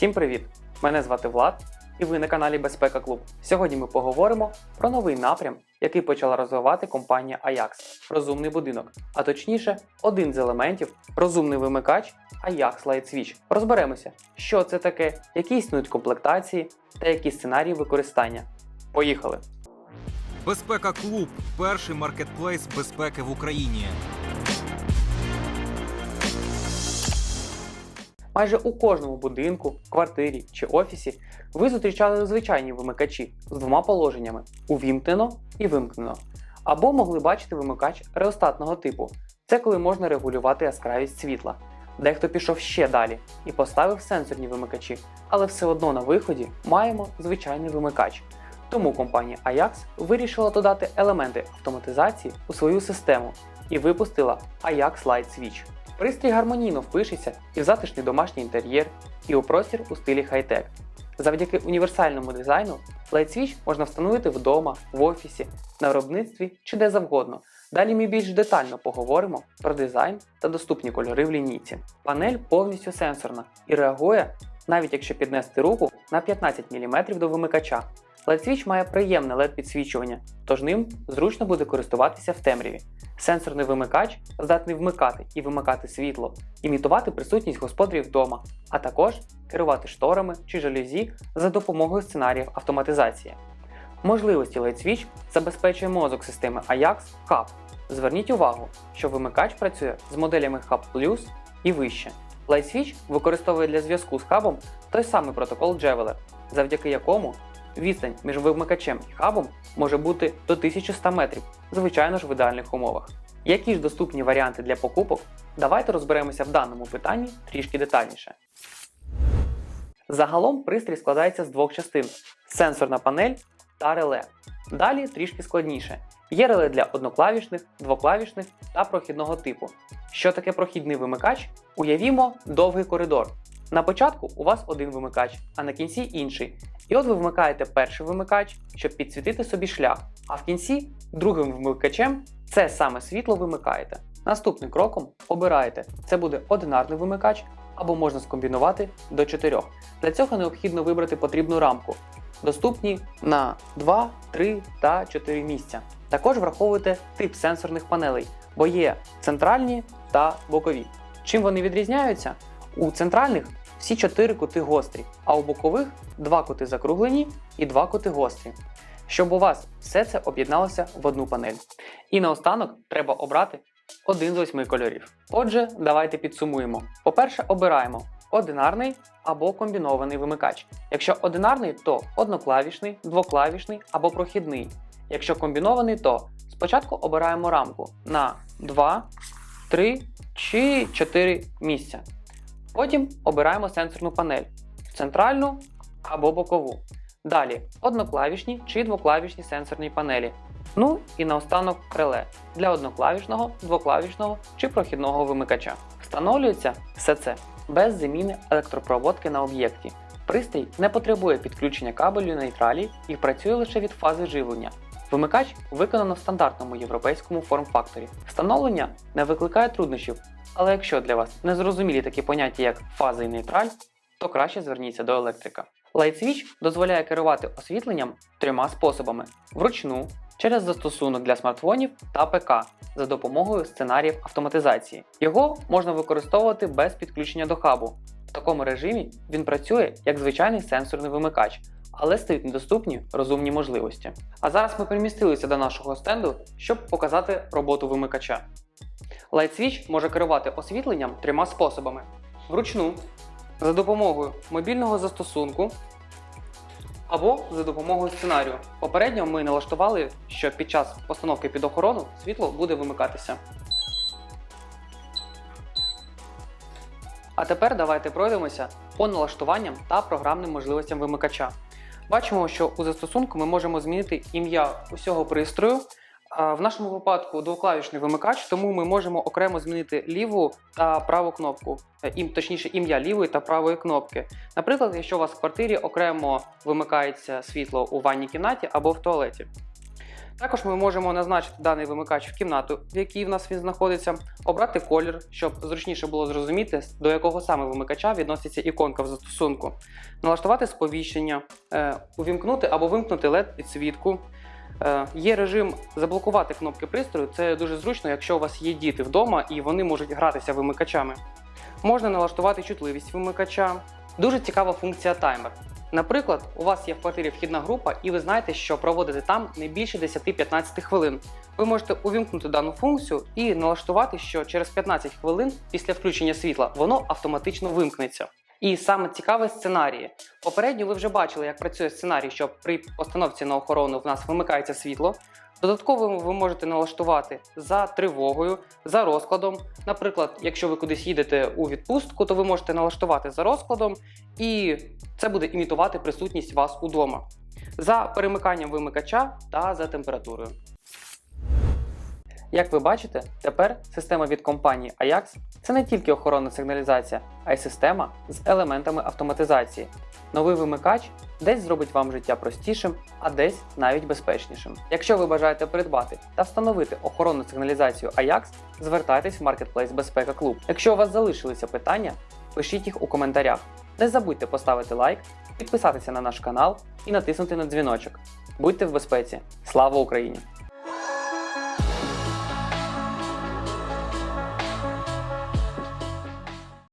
Всім привіт! Мене звати Влад, і ви на каналі Безпека Клуб. Сьогодні ми поговоримо про новий напрям, який почала розвивати компанія Ajax – розумний будинок, а точніше, один з елементів розумний вимикач Ajax Light Switch. Розберемося, що це таке, які існують комплектації та які сценарії використання. Поїхали! Безпека Клуб перший маркетплейс безпеки в Україні. Майже у кожному будинку, квартирі чи офісі ви зустрічали звичайні вимикачі з двома положеннями увімкнено і вимкнено. Або могли бачити вимикач реостатного типу. Це коли можна регулювати яскравість світла. Дехто пішов ще далі і поставив сенсорні вимикачі, але все одно на виході маємо звичайний вимикач. Тому компанія Ajax вирішила додати елементи автоматизації у свою систему і випустила Ajax Light Switch. Пристрій гармонійно впишеться і в затишний домашній інтер'єр, і у простір у стилі хай-тек. Завдяки універсальному дизайну Light Switch можна встановити вдома, в офісі, на виробництві чи де завгодно. Далі ми більш детально поговоримо про дизайн та доступні кольори в лінійці. Панель повністю сенсорна і реагує, навіть якщо піднести руку на 15 мм до вимикача. Light Switch має приємне LED підсвічування, тож ним зручно буде користуватися в темряві. Сенсорний вимикач здатний вмикати і вимикати світло, імітувати присутність господарів вдома, а також керувати шторами чи жалюзі за допомогою сценаріїв автоматизації. Можливості Light Switch забезпечує мозок системи Ajax Hub. Зверніть увагу, що вимикач працює з моделями Hub Plus і вище. Light Switch використовує для зв'язку з хабом той самий протокол Javeler, завдяки якому відстань між вимикачем і хабом може бути до 1100 метрів, звичайно ж в ідеальних умовах. Які ж доступні варіанти для покупок? Давайте розберемося в даному питанні трішки детальніше. Загалом пристрій складається з двох частин: сенсорна панель та реле. Далі трішки складніше. Є реле для одноклавішних, двоклавішних та прохідного типу. Що таке прохідний вимикач? Уявімо довгий коридор. На початку у вас один вимикач, а на кінці інший. І от ви вмикаєте перший вимикач, щоб підсвітити собі шлях, а в кінці другим вимикачем це саме світло вимикаєте. Наступним кроком обираєте, це буде одинарний вимикач або можна скомбінувати до 4. Для цього необхідно вибрати потрібну рамку, доступні на 2, 3 та 4 місця. Також враховуйте тип сенсорних панелей, бо є центральні та бокові. Чим вони відрізняються? У центральних всі чотири кути гострі, а у бокових два кути закруглені і два кути гострі. Щоб у вас все це об'єдналося в одну панель. І наостанок треба обрати один з восьми кольорів. Отже, давайте підсумуємо. По-перше, обираємо одинарний або комбінований вимикач. Якщо одинарний, то одноклавішний, двоклавішний або прохідний. Якщо комбінований, то спочатку обираємо рамку на 2, 3 чи 4 місця. Потім обираємо сенсорну панель центральну або бокову. Далі одноклавішні чи двоклавішні сенсорні панелі. Ну і наостанок реле для одноклавішного, двоклавішного чи прохідного вимикача. Встановлюється все це без заміни електропроводки на об'єкті. Пристрій не потребує підключення кабелю нейтралі і працює лише від фази живлення. Вимикач виконано в стандартному європейському форм-факторі. Встановлення не викликає труднощів, але якщо для вас не зрозумілі такі поняття, як фаза і нейтраль, то краще зверніться до електрика. Light Switch дозволяє керувати освітленням трьома способами: вручну, через застосунок для смартфонів та ПК за допомогою сценаріїв автоматизації. Його можна використовувати без підключення до хабу. В такому режимі він працює як звичайний сенсорний вимикач, але стають недоступні розумні можливості. А зараз ми перемістилися до нашого стенду, щоб показати роботу вимикача. Light Switch може керувати освітленням трьома способами: вручну, за допомогою мобільного застосунку або за допомогою сценарію. Попередньо ми налаштували, що під час постановки під охорону світло буде вимикатися. А тепер давайте пройдемося по налаштуванням та програмним можливостям вимикача. Бачимо, що у застосунку ми можемо змінити ім'я усього пристрою. В нашому випадку двоклавішний вимикач, тому ми можемо окремо змінити ліву та праву кнопку, Е, ім, точніше ім'я лівої та правої кнопки. Наприклад, якщо у вас в квартирі окремо вимикається світло у ванній кімнаті або в туалеті. Також ми можемо назначити даний вимикач в кімнату, в якій в нас він знаходиться, обрати колір, щоб зручніше було зрозуміти, до якого саме вимикача відноситься іконка в застосунку, налаштувати сповіщення, е, увімкнути або вимкнути LED підсвітку. Е, Є режим заблокувати кнопки пристрою. Це дуже зручно, якщо у вас є діти вдома і вони можуть гратися вимикачами. Можна налаштувати чутливість вимикача. Дуже цікава функція таймер. Наприклад, у вас є в квартирі вхідна група, і ви знаєте, що проводити там не більше 10-15 хвилин. Ви можете увімкнути дану функцію і налаштувати, що через 15 хвилин після включення світла воно автоматично вимкнеться. І саме цікаве сценарії. Попередньо ви вже бачили, як працює сценарій, що при постановці на охорону в нас вимикається світло. Додатково ви можете налаштувати за тривогою, за розкладом. Наприклад, якщо ви кудись їдете у відпустку, то ви можете налаштувати за розкладом, і це буде імітувати присутність вас удома. За перемиканням вимикача та за температурою. Як ви бачите, тепер система від компанії Ajax це не тільки охоронна сигналізація, а й система з елементами автоматизації. Новий вимикач десь зробить вам життя простішим, а десь навіть безпечнішим. Якщо ви бажаєте придбати та встановити охоронну сигналізацію Ajax, звертайтесь в Marketplace Безпека Клуб. Якщо у вас залишилися питання, пишіть їх у коментарях. Не забудьте поставити лайк, підписатися на наш канал і натиснути на дзвіночок. Будьте в безпеці! Слава Україні!